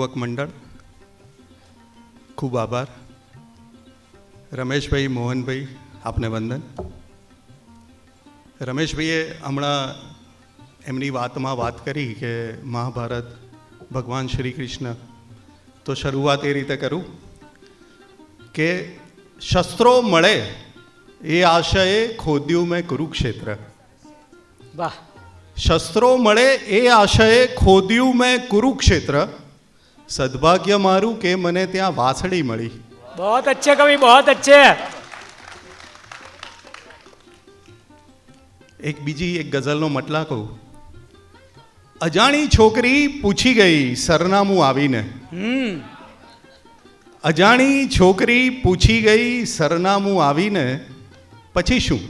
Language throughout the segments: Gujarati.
યુવક મંડળ ખૂબ આભાર. રમેશભાઈ મોહનભાઈ આપને વંદન. રમેશભાઈએ હમણાં એમની વાતમાં વાત કરી કે મહાભારત ભગવાન શ્રી કૃષ્ણ. તો શરૂઆત એ રીતે કરું કે શસ્ત્રો મળે એ આશયે ખોદ્યું મેં કુરુક્ષેત્ર. વાહ. શસ્ત્રો મળે એ આશયે ખોદ્યું મેં કુરુક્ષેત્ર. સદભાગ્ય મારું કે મને ત્યાં વાછડી મળી. બહુ અચ્છે કવિ બહુ અચ્છે. એક બીજી એક ગઝલનો મટલા કહું. અજાણી છોકરી પૂછી ગઈ સરનામું આવીને. અજાણી છોકરી પૂછી ગઈ સરનામું આવીને પછી શું?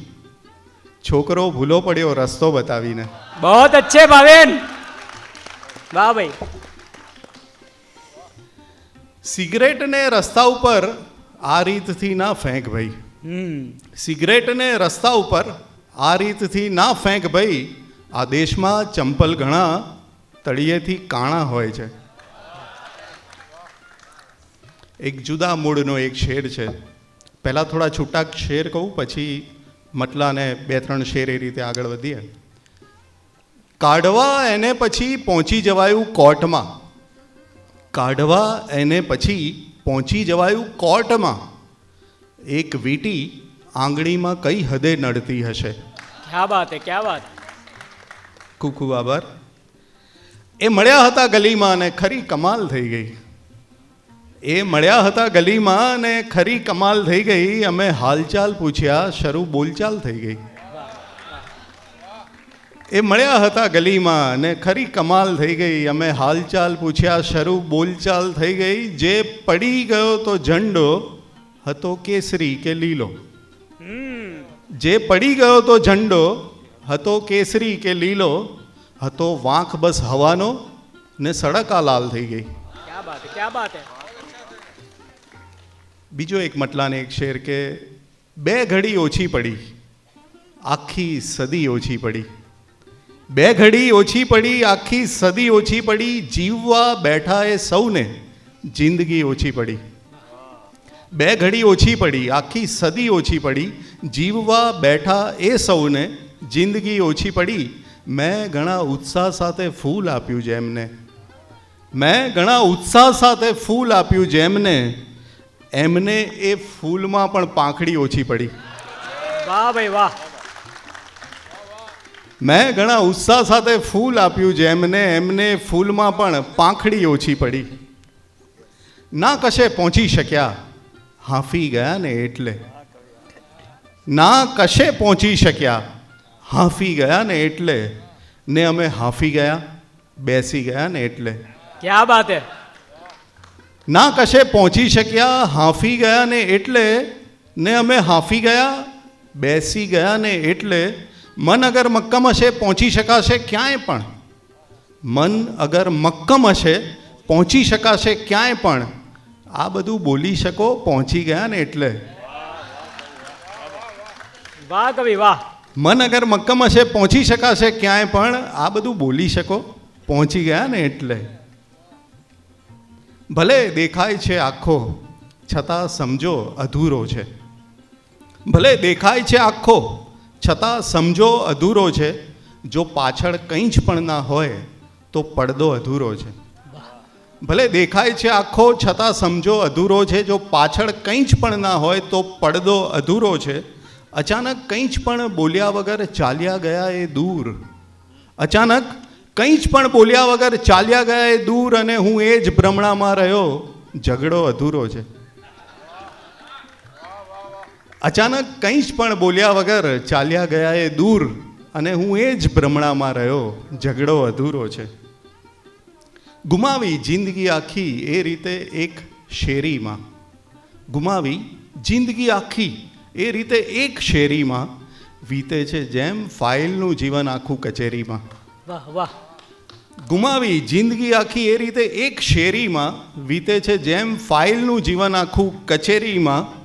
છોકરો ભૂલો પડ્યો રસ્તો બતાવીને. બહુ અચ્છે ભાવેન. વાહ ભાઈ. સિગરેટને રસ્તા ઉપર આ રીતથી ના ફેંક ભાઈ. સિગરેટને રસ્તા ઉપર આ રીતથી ના ફેંક ભાઈ. આ દેશમાં ચંપલ ઘણા તળિયેથી કાણા હોય છે. એક જુદા મૂળનો એક શેર છે. પહેલાં થોડા છૂટાક શેર કહું પછી મટલાને બે ત્રણ શેર એ રીતે આગળ વધીએ. કાઢવા એને પછી પહોંચી જવાયું કોર્ટમાં. કાઢવા એને પછી પહોંચી જવાયું કોર્ટમાં. એક વીટી આંગળીમાં કઈ હદે નડતી હશે? ક્યા વાત ક્યા વાત ખૂબ ખૂબ આભાર. એ મળ્યા હતા ગલીમાં અને ખરી કમાલ થઈ ગઈ. એ મળ્યા હતા ગલીમાં અને ખરી કમાલ થઈ ગઈ. અમે હાલચાલ પૂછ્યા શરૂ બોલચાલ થઈ ગઈ. એ મળ્યા હતા ગલીમાં ને ખરી કમાલ થઈ ગઈ. અમે હાલચાલ પૂછ્યા શરૂ બોલચાલ થઈ ગઈ? જે પડી ગયો તો ઝંડો હતો કેસરી કે લીલો? જે પડી ગયો તો ઝંડો હતો કેસરી કે લીલો? હતો વાંખ બસ હવાનો ને સડક આ લાલ થઈ ગઈ. બીજો એક મટલાને એક શેર કે બે ઘડી ઓછી પડી આખી સદી ઓછી પડી. બે ઘડી ઓછી પડી, આખી સદી ઓછી પડી, જીવવા બેઠા એ સૌને જિંદગી ઓછી પડી. બે ઘડી ઓછી પડી, આખી સદી ઓછી પડી, જીવવા બેઠા એ સૌને જિંદગી ઓછી પડી. મેં ઘણા ઉત્સાહ સાથે ફૂલ આપ્યું જેમને મેં ઘણા ઉત્સાહ સાથે ફૂલ આપ્યું જેમને એમને એ ફૂલમાં પણ પાંખડી ઓછી પડી. વાહ ભાઈ વાહ. મેં ઘણા ઉત્સાહ સાથે ફૂલ આપ્યું છે. એમને એમને ફૂલમાં પણ પાંખડી ઓછી પડી. ના કશે પહોંચી શક્યા. હાંફી ગયા ને એટલે. ના કશે પહોંચી શક્યા. હાંફી ગયા ને એટલે. ને અમે હાંફી ગયા બેસી ગયા ને એટલે. ક્યાં વાત હે? ના કશે પહોંચી શક્યા હાંફી ગયા ને એટલે. ને અમે હાંફી ગયા બેસી ગયા ને એટલે. મન અગર મક્કમ હશે પહોંચી શકાશે ક્યાંય પણ. મન અગર મક્કમ હશે પહોંચી શકાશે ક્યાંય પણ. આ બધું બોલી શકો પહોંચી ગયા ને એટલે. વાહ કવિ વાહ. મન અગર મક્કમ હશે પહોંચી શકાશે ક્યાંય પણ આ બધું બોલી શકો પહોંચી ગયા ને એટલે. ભલે દેખાય છે આખો છતાં સમજો અધૂરો છે. ભલે દેખાય છે આખો છતાં સમજો અધૂરો છે. જો પાછળ કંઈ જ પણ ના હોય, તો પડદો અધૂરો છે. ભલે દેખાય છે આખો, છતાં સમજો અધૂરો છે. જો પાછળ કંઈ જ પણ ના હોય, તો પડદો અધૂરો છે. અચાનક કંઈ જ પણ બોલ્યા વગર ચાલ્યા ગયા એ દૂર. અચાનક કંઈ જ પણ બોલ્યા વગર ચાલ્યા ગયા એ દૂર અને હું એ જ ભ્રમણામાં રહ્યો. ઝઘડો અધૂરો છે. અચાનક કંઈ જ પણ બોલ્યા વગર ચાલ્યા ગયા એ દૂર અને હું એ જ ભ્રમણામાં રહ્યો ઝઘડો અધૂરો છે. ગુમાવી જિંદગી આખી એ રીતે એક શેરીમાં. ગુમાવી જિંદગી આખી એ રીતે એક શેરીમાં વીતે છે જેમ ફાઇલનું જીવન આખું કચેરીમાં. વાહ વાહ. ગુમાવી જિંદગી આખી એ રીતે એક શેરીમાં વીતે છે જેમ ફાઇલનું જીવન આખું કચેરીમાં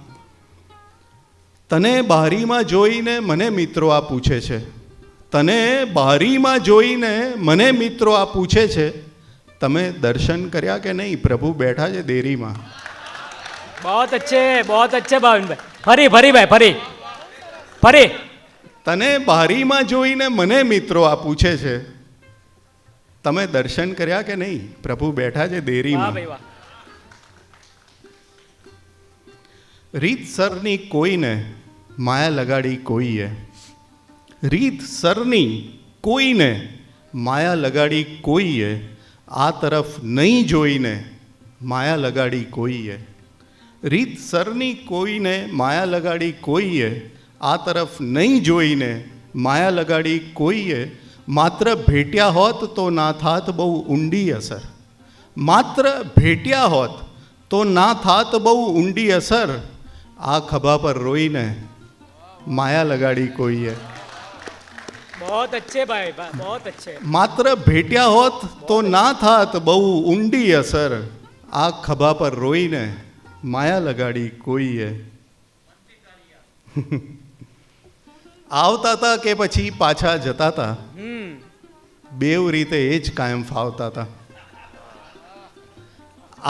તને બારીમાં જોઈને મને મિત્રો આ પૂછે છે. તને બારીમાં જોઈને મને મિત્રો આ પૂછે છે. તમે દર્શન કર્યા કે નહીં? પ્રભુ બેઠા છે દેરીમાં. બહુત અચ્છે બહુત અચ્છે ભાવિનભાઈ. ફરી ફરી ભાઈ ફરી. ફરી. તને બારીમાં જોઈને મને મિત્રો આ પૂછે છે. તમે દર્શન કર્યા કે નહીં? પ્રભુ બેઠા છે દેરીમાં. રીતસરની કોઈને માયા લગાડી કોઈએ? રીતસરની કોઈને માયા લગાડી કોઈએ? આ તરફ નહીં જોઈને માયા લગાડી કોઈએ? રીતસરની કોઈને માયા લગાડી કોઈએ? આ તરફ નહીં જોઈને માયા લગાડી કોઈએ? માત્ર ભેટ્યા હોત તો ના થાત બહુ ઊંડી અસર. માત્ર ભેટ્યા હોત તો ના થાત બહુ ઊંડી અસર. આ ખભા પર રોઈને માયા લગાડી કોઈએ. બહોત અચ્છે ભાઈ બહોત અચ્છે. માત્ર ભેટ્યા હોત તો ના થાત બહુ ઊંડી અસર. આ ખભા પર રોઈને માયા લગાડી કોઈએ. આવતા હતા કે પછી પાછા જતા હતા બેવ રીતે એ જ કાયમ ફાવતા હતા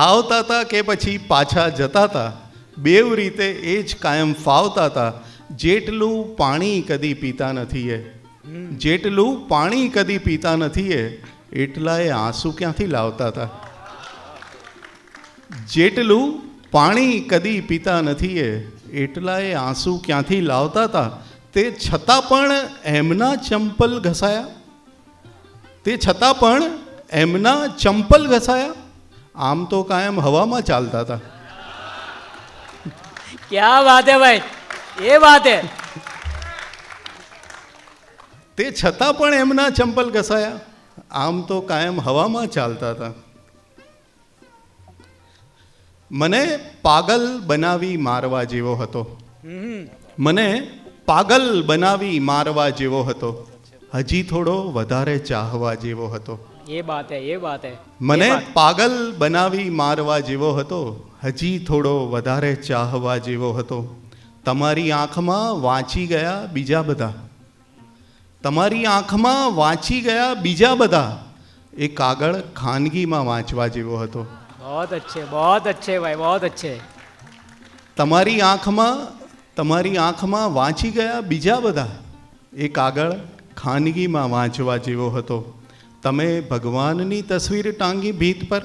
આવતા હતા કે પછી પાછા જતા હતા બેવ રીતે એ જ કાયમ ફાવતા હતા. જેટલું પાણી કદી પીતા નથી એ જેટલું પાણી કદી પીતા નથી એ એટલા એ આંસુ ક્યાંથી લાવતા હતા? જેટલું પાણી કદી પીતા નથી એ એટલા એ આંસુ ક્યાંથી લાવતા હતા? તે છતાં પણ એમના ચંપલ ઘસાયા? તે છતાં પણ એમના ચંપલ ઘસાયા? આમ તો કાયમ હવામાં ચાલતા હતા. ક્યાં વાત હે ભાઈ? એ વાત હે. તે છતાં પણ એમના ચંપલ ઘસાયા. આમ તો કાયમ હવામાં ચાલતા હતા. મને પાગલ બનાવી મારવા જેવો હતો. મને પાગલ બનાવી મારવા જેવો હતો. હજી થોડો વધારે ચાહવા જેવો હતો. એ વાત હે એ વાત હે. મને પાગલ બનાવી મારવા જેવો હતો. હજી થોડો વધારે ચાહવા જેવો હતો. તમારી આંખમાં વાંચી ગયા બીજા બધા. તમારી આંખમાં વાંચી ગયા બીજા બધા. એ કાગળ ખાનગીમાં વાંચવા જેવો હતો. બહુત અચ્છે બહુત અચ્છે ભાઈ બહુત અચ્છે. તમારી આંખમાં તમારી આંખમાં વાંચી ગયા બીજા બધા. એ કાગળ ખાનગીમાં વાંચવા જેવો હતો. તમે ભગવાનની તસવીર ટાંગી ભીત પર.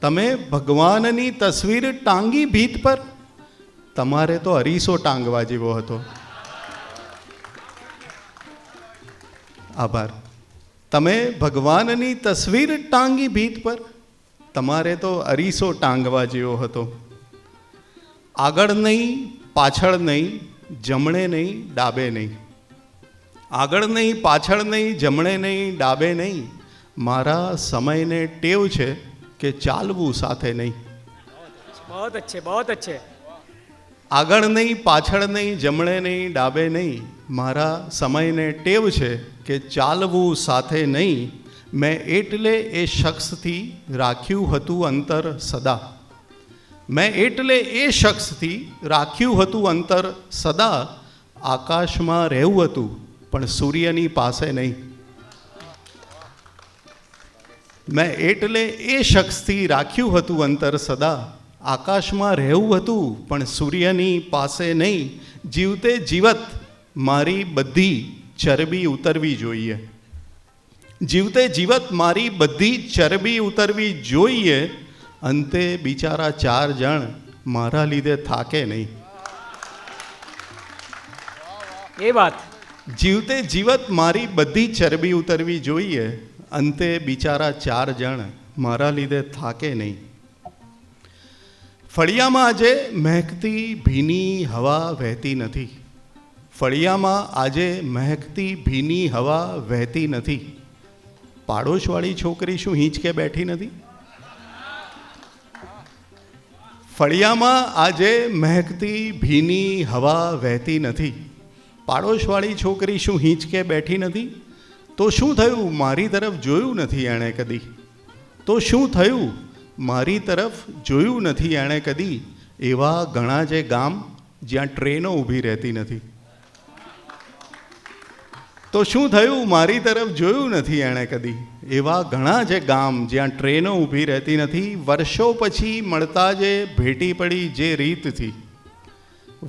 તમે ભગવાનની તસવીર ટાંગી ભીત પર? તમારે તો અરીસો ટાંગવા જેવો હતો. આભાર. તમે ભગવાનની તસવીર ટાંગી ભીત પર? તમારે તો અરીસો ટાંગવા જેવો હતો. આગળ નહીં, પાછળ નહીં, જમણે નહીં, ડાબે નહીં. આગળ નહીં, પાછળ નહીં, જમણે નહીં, ડાબે નહીં. મારા સમયને ટેવ છે કે ચાલવું સાથે નહીં? બહુ અચ્છે બહુ અચ્છે. આગળ નહીં પાછળ નહીં જમણે નહીં ડાબે નહીં. મારા સમયને ટેવ છે કે ચાલવું સાથે નહીં. મેં એટલે એ શખ્સથી રાખ્યું હતું અંતર સદા. મેં એટલે એ શખ્સથી રાખ્યું હતું અંતર સદા આકાશમાં રહેવું હતું પણ સૂર્યની પાસે નહીં. મેં એટલે એ શખ્સથી રાખ્યું હતું અંતર સદા. આકાશમાં રહેવું હતું પણ સૂર્યની પાસે નહીં. જીવતે જીવત મારી બધી ચરબી ઉતરવી જોઈએ. જીવતે જીવત મારી બધી ચરબી ઉતરવી જોઈએ. અંતે બિચારા ચાર જણ મારા લીધે થાકે નહીં. એ વાત. જીવતે જીવત મારી બધી ચરબી ઉતરવી જોઈએ. અંતે બિચારા ચાર જણ મારા લીધે થાકે નહીં. ફળિયામાં આજે મહેકતી ભીની હવા વહેતી નથી. ફળિયામાં આજે મહેકતી ભીની હવા વહેતી નથી. પાડોશવાળી છોકરી શું હિંચકે બેઠી નથી? ફળિયામાં આજે મહેકતી ભીની હવા વહેતી નથી. પાડોશવાળી છોકરી શું હિંચકે બેઠી નથી? તો શું થયું? મારી તરફ જોયું નથી એણે કદી. તો શું થયું? મારી તરફ જોયું નથી એણે કદી. એવા ઘણા જે ગામ જ્યાં ટ્રેનો ઊભી રહેતી નથી. તો શું થયું? મારી તરફ જોયું નથી એણે કદી. એવા ઘણા જે ગામ જ્યાં ટ્રેનો ઊભી રહેતી નથી, વર્ષો પછી મળતા જે ભેટી પડી જે રીતથી.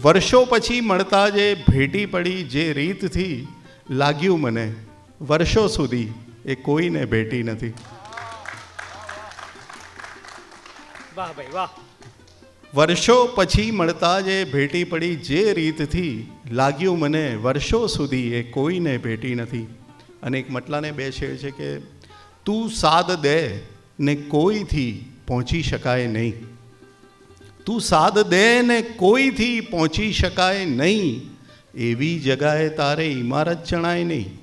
વર્ષો પછી મળતા જે ભેટી પડી જે રીતથી લાગ્યું મને. વર્ષો સુધી એ કોઈને ભેટી નથી. વાહ ભાઈ વાહ. વર્ષો પછી મળતા જે ભેટી પડી જે રીતથી લાગ્યું મને વર્ષો સુધી એ કોઈને ભેટી નથી. અને એક મટલાને બે શેર છે કે તું સાદ દે ને કોઈથી પહોંચી શકાય નહીં. તું સાદ દે ને કોઈથી પહોંચી શકાય નહીં. એવી જગાએ તારે ઇમારત જણાય નહીં.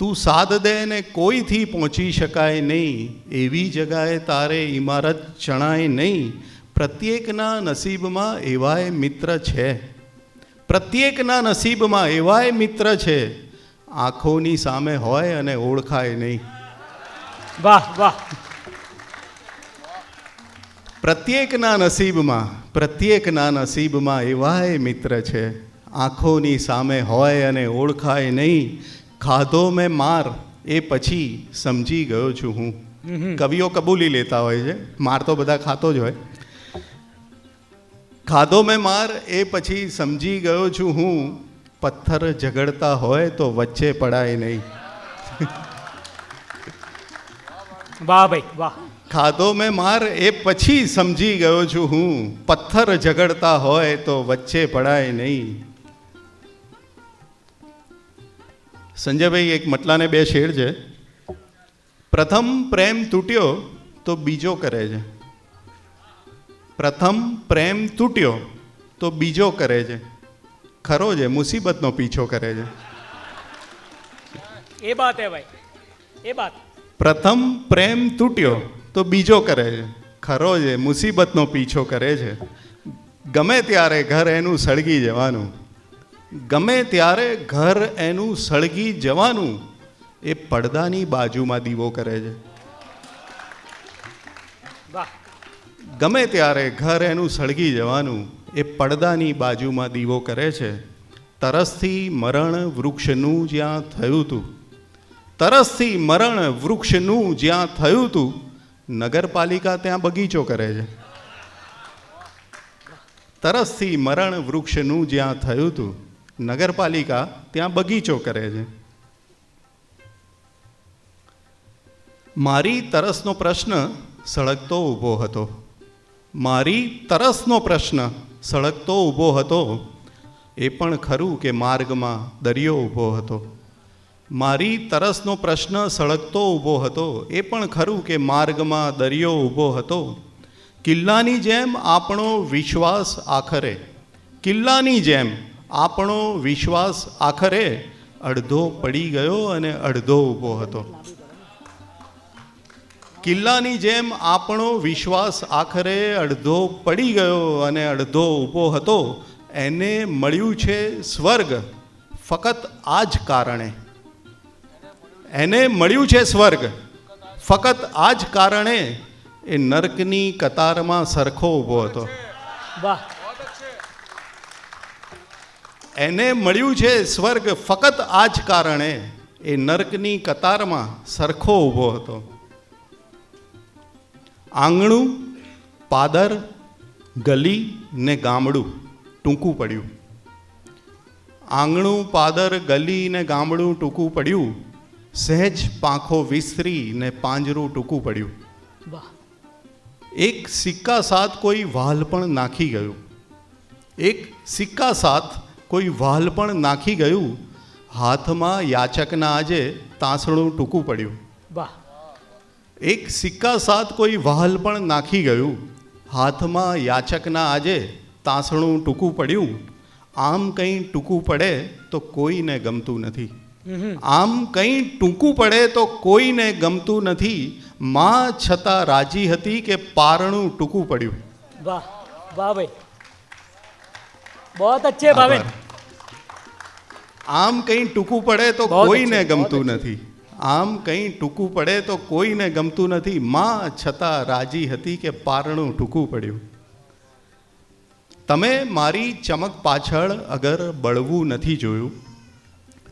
તું સાદ દે ને કોઈથી પહોંચી શકાય નહીં એવી જગાએ તારે ઇમારત ચણાય નહીં. પ્રત્યેકના નસીબમાં એવાય મિત્ર છે. પ્રત્યેકના નસીબમાં એવાય મિત્ર છે. આંખોની સામે હોય અને ઓળખાય નહીં. વાહ વાહ. પ્રત્યેકના નસીબમાં પ્રત્યેકના નસીબમાં એવાય મિત્ર છે. આંખોની સામે હોય અને ઓળખાય નહીં. ખાધો મેં માર એ પછી સમજી ગયો છું હું. કવિઓ કબૂલી લેતા હોય છે. માર તો બધા ખાતો જ હોય. ખાધો મેં માર એ પછી સમજી ગયો છું હું. પથ્થર ઝઘડતા હોય તો વચ્ચે પડાય નહીં. વાહ ભાઈ વાહ. ખાધો મેં માર એ પછી સમજી ગયો છું હું. પથ્થર ઝઘડતા હોય તો વચ્ચે પડાય નહીં. સંજયભાઈ એક મટલાને બે શેર છે. પ્રથમ પ્રેમ તૂટ્યો તો બીજો કરે છે. પ્રથમ પ્રેમ તૂટ્યો તો બીજો કરે છે. ખરો છે મુસીબતનો પીછો કરે છે. એ વાત હે ભાઈ એ વાત પ્રથમ પ્રેમ તૂટ્યો તો બીજો કરે છે. ખરો છે મુસીબતનો પીછો કરે છે. ગમે ત્યારે ઘર એનું સળગી જવાનું. ગમે ત્યારે ઘર એનું સળગી જવાનું એ પડદાની બાજુમાં દીવો કરે છે. ગમે ત્યારે ઘર એનું સળગી જવાનું એ પડદાની બાજુમાં દીવો કરે છે. તરસથી મરણ વૃક્ષનું જ્યાં થયું હતું તરસથી મરણ વૃક્ષનું જ્યાં થયું હતું નગરપાલિકા ત્યાં બગીચો કરે છે. તરસથી મરણ વૃક્ષનું જ્યાં થયું હતું નગરપાલિકા ત્યાં બગીચો કરે છે. મારી તરસનો પ્રશ્ન સળગતો ઊભો હતો. મારી તરસનો પ્રશ્ન સળગતો ઊભો હતો. એ પણ ખરું કે માર્ગમાં દરિયો ઊભો હતો. મારી તરસનો પ્રશ્ન સળગતો ઊભો હતો. એ પણ ખરું કે માર્ગમાં દરિયો ઊભો હતો. કિલ્લાની જેમ આપણો વિશ્વાસ આખરે. કિલ્લાની જેમ આપણો વિશ્વાસ આખરે અડધો પડી ગયો અને અડધો ઊભો હતો. કિલ્લાની જેમ આપણો વિશ્વાસ આખરે અડધો પડી ગયો અને અડધો ઊભો હતો, એને મળ્યું છે સ્વર્ગ, ફક્ત આ જ કારણે. એને મળ્યું છે સ્વર્ગ, ફક્ત આ જ કારણે એ નર્કની કતારમાં સરખો ઊભો હતો. વાહ. એને મળ્યું છે સ્વર્ગ ફક્ત આ જ કારણે એ નર્કની કતારમાં સરખો ઊભો હતો. આંગણું પાદર ગલી ને ગામડું ટૂંકું પડ્યું. આંગણું પાદર ગલી ને ગામડું ટૂંકું પડ્યું. સહેજ પાંખો વિસ્તરી ને પાંજરું ટૂંકું પડ્યું. વાહ. એક સિક્કા સાથ કોઈ વાલ પણ નાખી ગયું. એક સિક્કા સાથ કોઈ વાલ પણ નાખી ગયું હાથમાં યાચકના આજે તાંસણું ટૂંકું પડ્યું. વાહ. એક સિક્કા સાથ કોઈ વાલ પણ નાખી ગયું હાથમાં યાચકના આજે તાંસણું ટૂંકું પડ્યું. આમ કંઈ ટૂંકું પડે તો કોઈને ગમતું નથી. આમ કંઈ ટૂંકું પડે તો કોઈને ગમતું નથી. માં છતાં રાજી હતી કે પારણું ટૂંકું પડ્યું. વાહ વાહ ભાઈ. બહુત અચ્છે ભાવેન આમ કંઈ ટૂંકું પડે તો કોઈને ગમતું નથી આમ કંઈ ટૂંકું પડે તો કોઈને ગમતું નથી માં છતાં રાજી હતી કે પારણું ટૂંકું પડ્યું તમે મારી ચમક પાછળ અગર બળવું નથી જોયું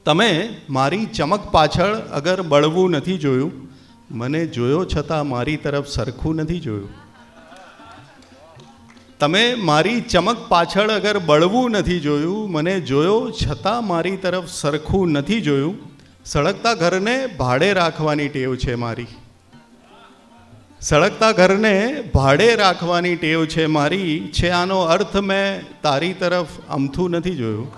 તમે મારી ચમક પાછળ અગર બળવું નથી જોયું મને જોયો છતાં મારી તરફ સરખું નથી જોયું તમે મારી ચમક પાછળ અગર બળવું નથી જોયું, મને જોયો છતાં મારી તરફ સરખું નથી જોયું. સળગતા ઘરને ભાડે રાખવાની ટેવ છે મારી. સળગતા ઘરને ભાડે રાખવાની ટેવ છે મારી, છે આનો અર્થ મેં તારી તરફ અમથું નથી જોયું.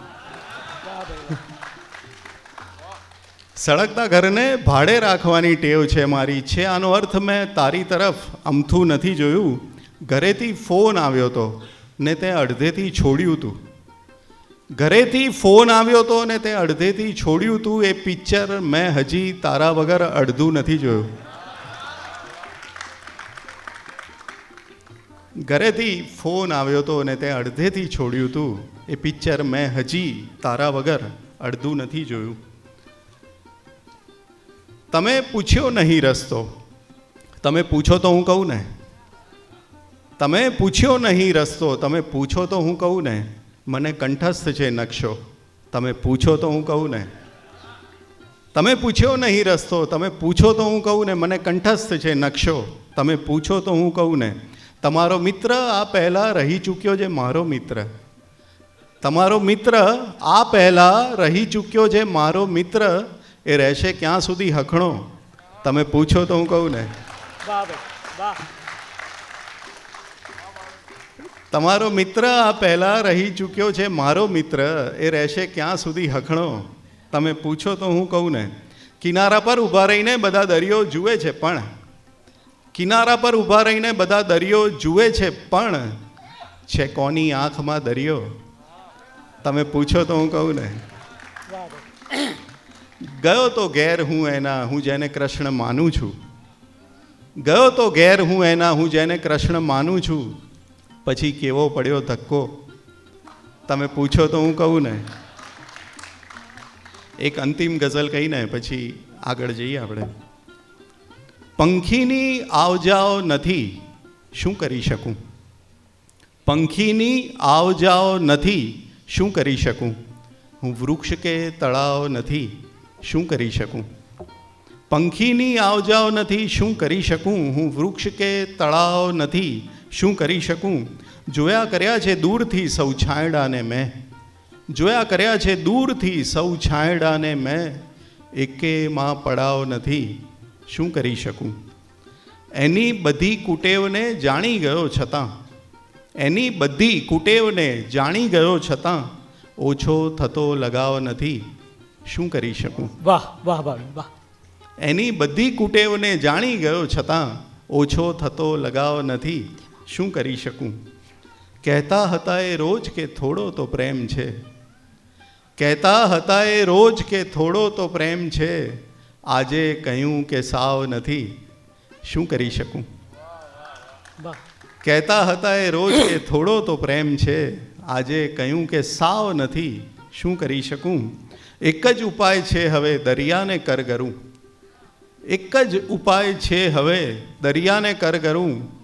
સળગતા ઘરને ભાડે રાખવાની ટેવ છે મારી, છે આનો અર્થ મેં તારી તરફ અમથું નથી જોયું. ઘરેથી ફોન આવ્યો હતો ને તે અડધેથી છોડ્યું હતું ઘરેથી ફોન આવ્યો હતો ને તે અડધેથી છોડ્યું હતું એ પિક્ચર મેં હજી તારા વગર અડધું નથી જોયું. ઘરેથી ફોન આવ્યો હતો ને તે અડધેથી છોડ્યું હતું એ પિક્ચર મેં હજી તારા વગર અડધું નથી જોયું. તમે પૂછ્યો નહીં રસ્તો. તમે પૂછો તો હું કહું ને. તમે પૂછ્યો નહીં રસ્તો, તમે પૂછો તો હું કહું ને. મને કંઠસ્થ છે નકશો. તમે પૂછો તો હું કહું ને. તમે પૂછ્યો નહીં રસ્તો, તમે પૂછો તો હું કહું ને. મને કંઠસ્થ છે નકશો. તમે પૂછો તો હું કહું ને. તમારો મિત્ર આ પહેલાં રહી ચૂક્યો છે મારો મિત્ર. તમારો મિત્ર આ પહેલાં રહી ચૂક્યો છે મારો મિત્ર, એ રહેશે ક્યાં સુધી હખણો? તમે પૂછો તો હું કહું ને. વાહ વાહ. તમારો મિત્ર આ પહેલાં રહી ચૂક્યો છે, મારો મિત્ર, એ રહેશે ક્યાં સુધી હખણો? તમે પૂછો તો હું કહું ને. કિનારા પર ઊભા રહીને બધા દરિયો જુએ છે પણ. કિનારા પર ઊભા રહીને બધા દરિયો જુએ છે પણ. છે કોની આંખમાં દરિયો? તમે પૂછો તો હું કહું ને. ગયો તો ઘેર હું એના, હું જેને કૃષ્ણ માનું છું. ગયો તો ઘેર હું એના, હું જેને કૃષ્ણ માનું છું. પછી કેવો પડ્યો ધક્કો? તમે પૂછો તો હું કહું ને. એક અંતિમ ગઝલ કહીને પછી આગળ જઈએ આપણે. પંખીની આવજાઓ નથી, શું કરી શકું? પંખીની આવજાઓ નથી, શું કરી શકું? હું વૃક્ષ કે તળાવ નથી, શું કરી શકું? પંખીની આવજાઓ નથી, શું કરી શકું? હું વૃક્ષ કે તળાવ નથી શું કરી શકું? જોયા કર્યા છે દૂરથી સૌ છાંયડાને મેં. જોયા કર્યા છે દૂરથી સૌ છાંયડાને મેં. એકેમાં પડાવ નથી. શું કરી શકું? એની બધી કુટેવને જાણી ગયો છતાં. એની બધી કુટેવને જાણી ગયો છતાં ઓછો થતો લગાવ નથી. શું કરી શકું? વાહ વાહ વાહ વાહ. એની બધી કુટેવને જાણી ગયો છતાં ઓછો થતો લગાવ નથી. શું કરી શકું? કહેતા હતા એ રોજ કે થોડો તો પ્રેમ છે. કહેતા હતા એ રોજ કે થોડો તો પ્રેમ છે. આજે કહ્યું કે સાવ નથી. શું કરી શકું? કહેતા હતા એ રોજ કે થોડો તો પ્રેમ છે. આજે કહ્યું કે સાવ નથી. શું કરી શકું? એક જ ઉપાય છે હવે દરિયાને કરગરું. એક જ ઉપાય છે હવે દરિયાને કર કરું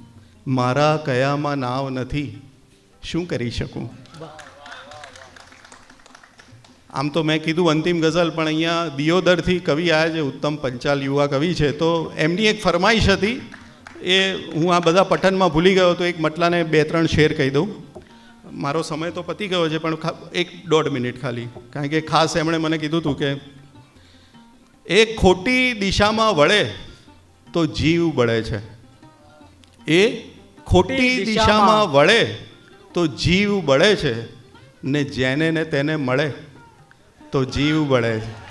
મારા કયામાં નાવ નથી, શું કરી શકું? આમ તો મેં કીધું અંતિમ ગઝલ, પણ અહીંયા દિયોદરથી કવિ આવ્યા છે, ઉત્તમ પંચાલ યુવા કવિ છે. તો એમની એક ફરમાઈશ હતી, એ હું આ બધા પઠનમાં ભૂલી ગયો, તો એક મટલાને બે ત્રણ શેર કહી દઉં. મારો સમય તો પતી ગયો છે, પણ એક દોઢ મિનિટ ખાલી. કારણ કે ખાસ એમણે મને કીધું હતું કે એ ખોટી દિશામાં વળે તો જીવ બળે છે. એ ખોટી દિશામાં વળે તો જીવ બળે છે ને જેને ને તેને મળે તો જીવ બળે છે.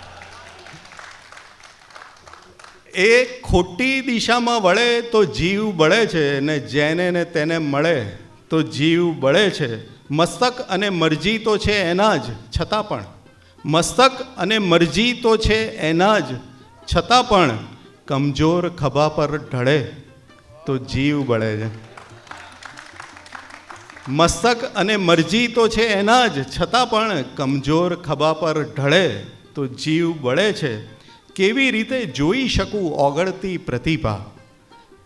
એ ખોટી દિશામાં વળે તો જીવ બળે છે ને જેને ને તેને મળે તો જીવ બળે છે. મસ્તક અને મરજી તો છે એના જ છતાં પણ. મસ્તક અને મરજી તો છે એના જ છતાં પણ કમજોર ખભા પર ઢળે તો જીવ બળે છે. મસ્તક અને મરજી તો છે એના જ, છતાં પણ કમજોર ખભા પર ઢળે તો જીવ બળે છે. કેવી રીતે જોઈ શકું ઓગળતી પ્રતિભા?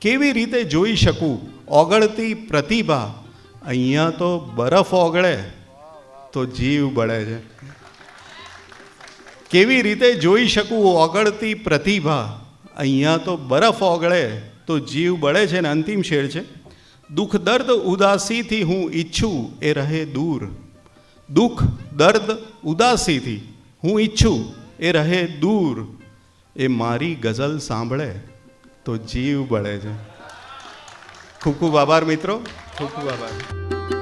કેવી રીતે જોઈ શકું ઓગળતી પ્રતિભા? અહીંયા તો બરફ ઓગળે તો જીવ બળે છે. કેવી રીતે જોઈ શકું ઓગળતી પ્રતિભા? અહીંયા તો બરફ ઓગળે તો જીવ બળે છે ને અંતિમ શેર છે? દુઃખ દર્દ ઉદાસીથી હું ઈચ્છું એ રહે દૂર. દુઃખ દર્દ ઉદાસીથી હું ઈચ્છું એ રહે દૂર. એ મારી ગઝલ સાંભળે તો જીવ બળે છે. ખૂબ ખૂબ આભાર મિત્રો. ખૂબ ખૂબ આભાર.